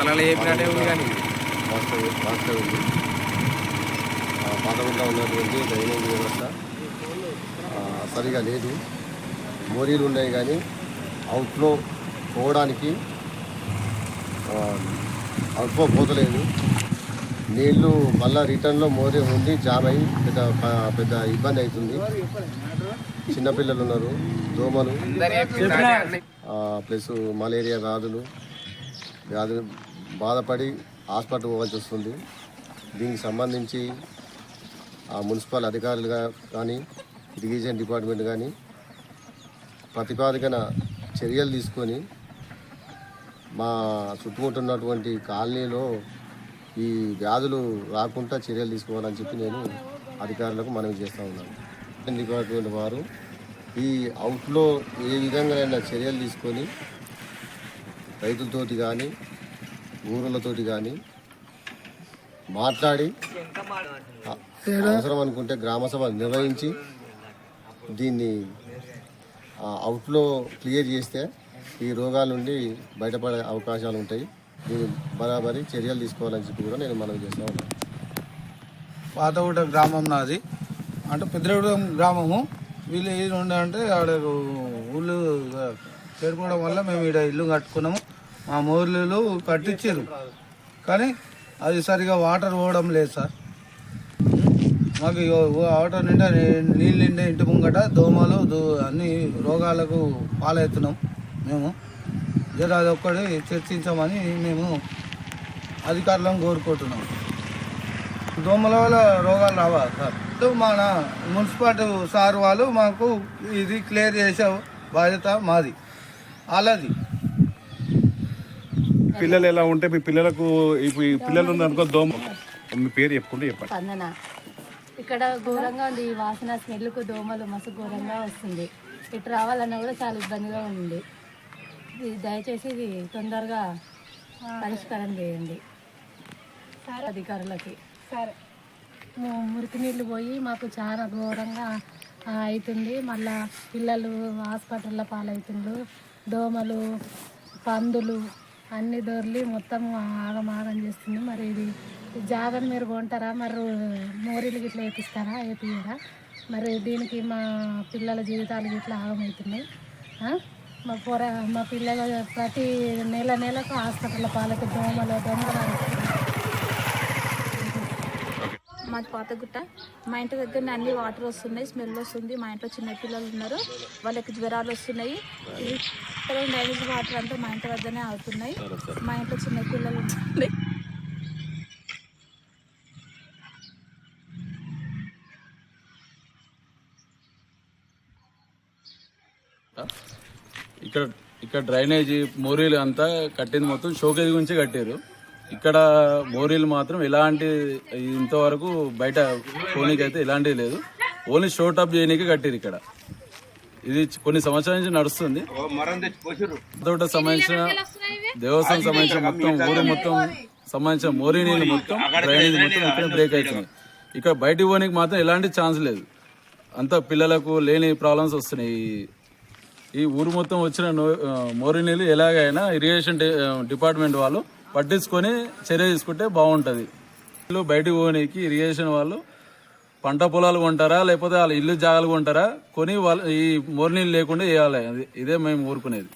వార్తలలో చెప్పినట్టే ఉంది కానీ. వాస్తవ ఉంది పాతగుంట ఉన్నటువంటి డ్రైనేజ్ వ్యవస్థ సరిగా లేదు. మోరీలు ఉన్నాయి కానీ అవుట్లో పోవడానికి అవుట్లో పోతలేదు. నీళ్ళు మళ్ళా రిటర్న్లో మోరీ ఉండి జామ్ అయ్యి పెద్ద పెద్ద ఇబ్బంది అవుతుంది. చిన్నపిల్లలు ఉన్నారు దోమలు. ప్లస్ మలేరియా వ్యాధులు వ్యాధులు బాధపడి హాస్పిటల్ పోవాల్సి వస్తుంది. దీనికి సంబంధించి ఆ మున్సిపల్ అధికారులుగా కానీ ఇరిగేషన్ డిపార్ట్మెంట్ కానీ ప్రతిపాదికన చర్యలు తీసుకొని మా చుట్టుముట్టున్నటువంటి కాలనీలో ఈ వ్యాధులు రాకుండా చర్యలు తీసుకోవాలని చెప్పి నేను అధికారులకు మనవి చేస్తూ ఉన్నాను. డిపార్ట్మెంట్ వారు ఈ అవుట్లో ఏ విధంగా చర్యలు తీసుకొని రైతులతోటి కానీ ఊరులతోటి కానీ మాట్లాడి అవసరం అనుకుంటే గ్రామసభ నిర్వహించి దీన్ని అవుట్లో క్లియర్ చేస్తే ఈ రోగాల నుండి బయటపడే అవకాశాలు ఉంటాయి. దీన్ని బరాబరి చర్యలు తీసుకోవాలని చెప్పి కూడా నేను మనం చేస్తా ఉన్నాను పాతగూడ గ్రామం నాది. అంటే పెద్దగూడెం గ్రామము. వీళ్ళు ఏది ఉండే అంటే ఆడ ఊళ్ళు చేరుకోవడం వల్ల మేము ఇక్కడ ఇల్లు కట్టుకున్నాము. మా మోర్లు కట్టించారు కానీ అది సరిగా వాటర్ పోవడం లేదు సార్. మాకు ఇగో వాటర్ నిండా నీళ్ళు నిండా ఇంటి ముంగట దోమలు అన్ని రోగాలకు పాలవుతున్నాం మేము. జర అది ఒక్కటి చర్చించమని మేము అధికారులను కోరుకుంటున్నాం. దోమల వల్ల రోగాలు రావా సార్? ఇప్పుడు మన మున్సిపాలిటీ సార్ వాళ్ళు మాకు ఇది క్లియర్ చేసే బాధ్యత మాది. అలాది పిల్లలు ఎలా ఉంటే మీ పిల్లలకు ఇప్పుడు ఈ పిల్లలు ఉన్నారనుకో దోమ. మీ పేరు చెప్పుకుంటే చెప్పండి. స్పందన. ఇక్కడ ఘోరంగా ఉంది ఈ వాసన స్మెల్కు దోమలు మస్తు ఘోరంగా వస్తుంది. ఇటు రావాలన్నా కూడా చాలా ఇబ్బందిగా ఉంది. ఇది దయచేసి ఇది తొందరగా పరిష్కారం చేయండి. అధికారులకి. సరే. మురికి నీళ్ళు పోయి మాకు చాలా ఘోరంగా అవుతుంది మళ్ళా పిల్లలు హాస్పిటల్లో పాలవుతుండ్రు. దోమలు పందులు అన్ని డోర్లు మొత్తం ఆగమాగం చేస్తుంది. మరి ఇది ఈ మీరు కొంటారా? మరి మోరీలు గిట్లా వేపిస్తారా? వేపియరా మరి దీనికి మా పిల్లల జీవితాలు గిట్లా ఆగమవుతున్నాయి. మా పొర మా పిల్లల ప్రతి నెల నెలకు హాస్పిటల్ పాలకు దోమలు దొంగలు మాది పాతగుట్ట మా ఇంటి దగ్గర అన్ని వాటర్ వస్తున్నాయి స్మెల్ వస్తుంది. మా ఇంట్లో చిన్న పిల్లలు ఉన్నారు. వాళ్ళకి జ్వరాలు వస్తున్నాయి. ఇది డ్రైనేజ్ వాటర్ అంతా మా ఇంటి వద్దనే అవుతున్నాయి. మా ఇంట్లో చిన్న పిల్లలు ఉన్నారు. ఇక్కడ ఇక్కడ డ్రైనేజీ మోరీలు అంతా కట్టింది మొత్తం షోకేజ్ గురించి కట్టారు ఇక్కడ మోరీలు మాత్రం ఎలాంటి ఇంతవరకు బయట పోనీకి అయితే ఎలాంటిది లేదు. ఓన్లీ షోట్ అప్ చేయనీకి కట్టారు ఇక్కడ. ఇది కొన్ని సంవత్సరాల నుంచి నడుస్తుంది. తోట సంబంధించిన దేవస్థానం సంబంధించిన మొత్తం ఊరు మొత్తం సంబంధించిన మోరీ నీళ్ళు మొత్తం డ్రైనేజ్ మొత్తం ఇక్కడ బ్రేక్ అవుతుంది ఇక్కడ బయటికి పోనీకి మాత్రం ఎలాంటి ఛాన్స్ లేదు. అంతా పిల్లలకు లేని ప్రాబ్లమ్స్ వస్తున్నాయి. ఈ- ఊరు మొత్తం వచ్చిన మోరీ నీళ్ళు ఎలాగైనా ఇరిగేషన్ డిపార్ట్మెంట్ వాళ్ళు పట్టించుకొని చర్య తీసుకుంటే బాగుంటుంది. ఇల్లు బయటకు పోనీకి ఇరిగేషన్ వాళ్ళు పంట పొలాలు కొంటారా లేకపోతే వాళ్ళ ఇల్లు జాగాలు కొంటారా కొని వాళ్ళు ఈ మోర్నీళ్ళు లేకుండా వేయాలి అది- ఇదే మేము ఊరుకునేది